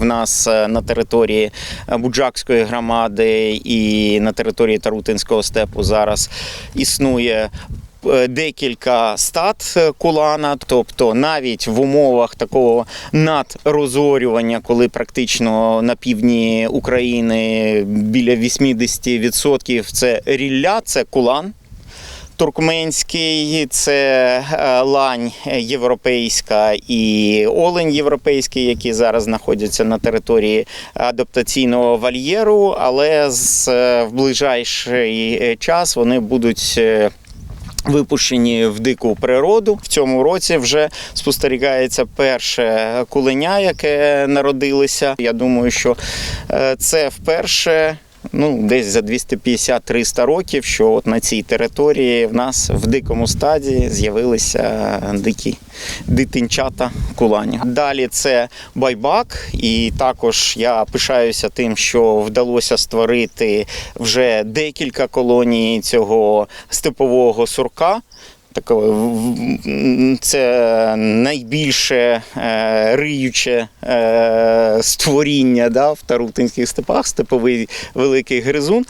в нас е, на території е, Буджакської громади і на території Тарутинського степу зараз існує. е, Декілька стат кулана, тобто навіть в умовах такого надрозорювання, коли практично на півдні України біля 80% це рілля, це кулан туркменський, це е, лань європейська і олень європейський, які зараз знаходяться на території адаптаційного вольєру, але з е, в ближайший е, час вони будуть. Випущені в дику природу в цьому році вже спостерігається перше куленя, яке народилося. Я думаю, що це вперше. Ну, десь за 250-300 років, що от на цій території в нас в дикому стаді з'явилися дикі дитинчата кулані. Далі це байбак, і також я пишаюся тим, що вдалося створити вже декілька колоній цього степового сурка. Такого це найбільше е, риюче е, створіння да, в Тарутинських степах, степовий великий гризун.